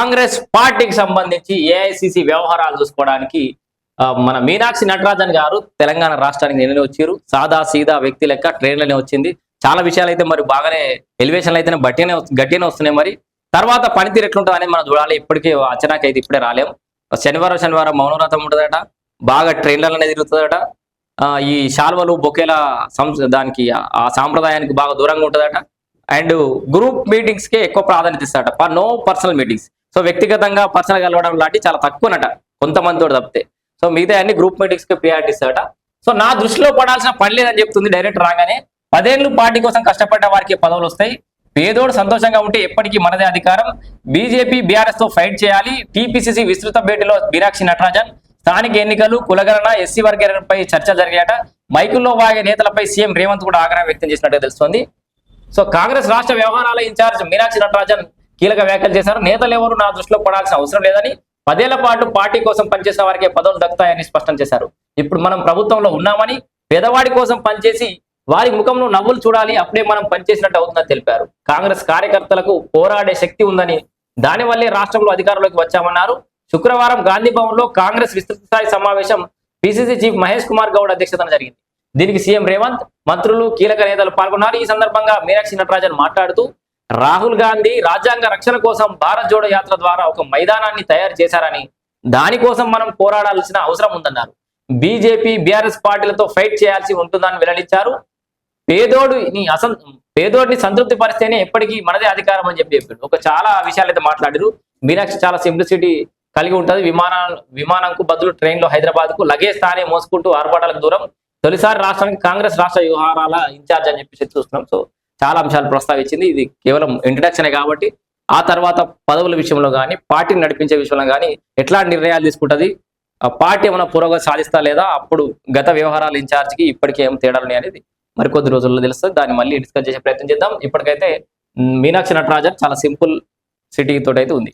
కాంగ్రెస్ పార్టీకి సంబంధించి ఏఐసిసి వ్యవహారాలు చూసుకోవడానికి మన మీనాక్షి నటరాజన్ గారు తెలంగాణ రాష్ట్రానికి నిన్ననే వచ్చారు. సాదా సీదా వ్యక్తి లెక్క ట్రైన్లోనే వచ్చింది. చాలా విషయాలు అయితే మరి బాగానే ఎలివేషన్లు అయితేనే బట్టినే గట్టినే వస్తున్నాయి మరి. తర్వాత పనితీరు ఎట్లుంటుంది అనేది మనం చూడాలి. ఇప్పటికీ అచనాకి అయితే ఇప్పుడే రాలేము. శనివారం శనివారం మౌనవ్రతం ఉంటుందట. బాగా ట్రైన్లలోనే తిరుగుతుందట. ఈ శాల్వలు బొకేల దానికి ఆ- సాంప్రదాయానికి బాగా దూరంగా ఉంటుందట. అండ్ గ్రూప్ మీటింగ్స్కే ఎక్కువ ప్రాధాన్యత ఇస్తాడట నో పర్సనల్ మీటింగ్స్. సో వ్యక్తిగతంగా పర్సనల్ కలవడం లాంటి చాలా తక్కువనట. కొంతమంది తప్పితే. సో మిగతా అన్ని గ్రూప్ మీటింగ్స్కి ప్రియారిటీ ఇస్తాడట సో నా దృష్టిలో పడాల్సిన పని లేదని చెప్తుంది డైరెక్ట్ రాగానే. పదేళ్ళు పార్టీ కోసం కష్టపడ్డ వారికి పదవులు వస్తాయి. పేదోడు సంతోషంగా ఉంటే ఎప్పటికీ మనదే అధికారం. బీజేపీ బీఆర్ఎస్తో ఫైట్ చేయాలి. టీపీసీసీ విస్తృత భేటీలో బీరాక్షి నటరాజన్. స్థానిక ఎన్నికలు కులగణన ఎస్సీ వర్గీకరణపై చర్చ జరిగాయట. మైకుల్లో వాగే నేతలపై సీఎం రేవంత్ కూడా ఆగ్రహం వ్యక్తం చేసినట్టుగా తెలుస్తోంది. సో కాంగ్రెస్ రాష్ట్ర వ్యవహారాల ఇన్ఛార్జ్ మీనాక్షి నటరాజన్ కీలక వ్యాఖ్యలు చేశారు. నేతలు ఎవరు నా దృష్టిలో పడాల్సిన అవసరం లేదని పదేళ్ళ పాటు పార్టీ కోసం పనిచేసిన వారికి పదవులు దక్కుతాయని స్పష్టం చేశారు. ఇప్పుడు మనం ప్రభుత్వంలో ఉన్నామని పేదవాడి కోసం పనిచేసి వారి ముఖంలో నవ్వులు చూడాలి అప్పుడే మనం పనిచేసినట్టు అవుతుందని తెలిపారు. కాంగ్రెస్ కార్యకర్తలకు పోరాడే శక్తి ఉందని దానివల్లే రాష్ట్రంలో అధికారంలోకి వచ్చామన్నారు. శుక్రవారం గాంధీ భవన్లో కాంగ్రెస్ విస్తృత స్థాయి సమావేశం పిసిసి చీఫ్ మహేష్ కుమార్ గౌడ్ అధ్యక్షతన జరిగింది. దీనికి సీఎం రేవంత్ మంత్రులు కీలక నేతలు పాల్గొన్నారు. ఈ సందర్భంగా మీనాక్షి నటరాజన్ మాట్లాడుతూ రాహుల్ గాంధీ రాజ్యాంగ రక్షణ కోసం భారత్ జోడో యాత్ర ద్వారా ఒక మైదానాన్ని తయారు చేశారని దానికోసం మనం పోరాడాల్సిన అవసరం ఉందన్నారు. బీజేపీ బీఆర్ఎస్ పార్టీలతో ఫైట్ చేయాల్సి ఉంటుందని వెల్లడించారు. పేదోడు నీ అసం పేదోడిని సంతృప్తి పరిస్తేనే ఎప్పటికీ మనదే అధికారం అని చెప్పి చెప్పాడు ఒక చాలా విషయాలు అయితే మాట్లాడారు. మీనాక్షి చాలా సింప్లిసిటీ కలిగి ఉంటుంది. విమాన విమానంకు బదులు ట్రైన్లో హైదరాబాద్కు లగేజ్ తానే మోసుకుంటూ ఆర్భాటాలకు దూరం. తొలిసారి రాష్ట్రానికి కాంగ్రెస్ రాష్ట్ర వ్యవహారాల ఇన్ఛార్జ్ అని చెప్పేసి చూస్తున్నాం. సో చాలా అంశాలు ప్రస్తావించింది. ఇది కేవలం ఇంట్రడక్షనే కాబట్టి ఆ తర్వాత పదవుల విషయంలో కానీ పార్టీని నడిపించే విషయంలో కానీ ఎట్లాంటి నిర్ణయాలు తీసుకుంటది? ఆ పార్టీ ఏమైనా పురోగతి సాధిస్తా లేదా? అప్పుడు గత వ్యవహారాల ఇన్ఛార్జ్కి ఇప్పటికే ఏం తేడాలు ఉన్నాయి అనేది మరికొద్ది రోజుల్లో తెలుస్తుంది. దాన్ని మళ్ళీ డిస్కస్ చేసే ప్రయత్నం చేద్దాం. ఇప్పటికైతే మీనాక్షి నటరాజన్ చాలా సింపుల్ సిటీ తోటి అయితే ఉంది.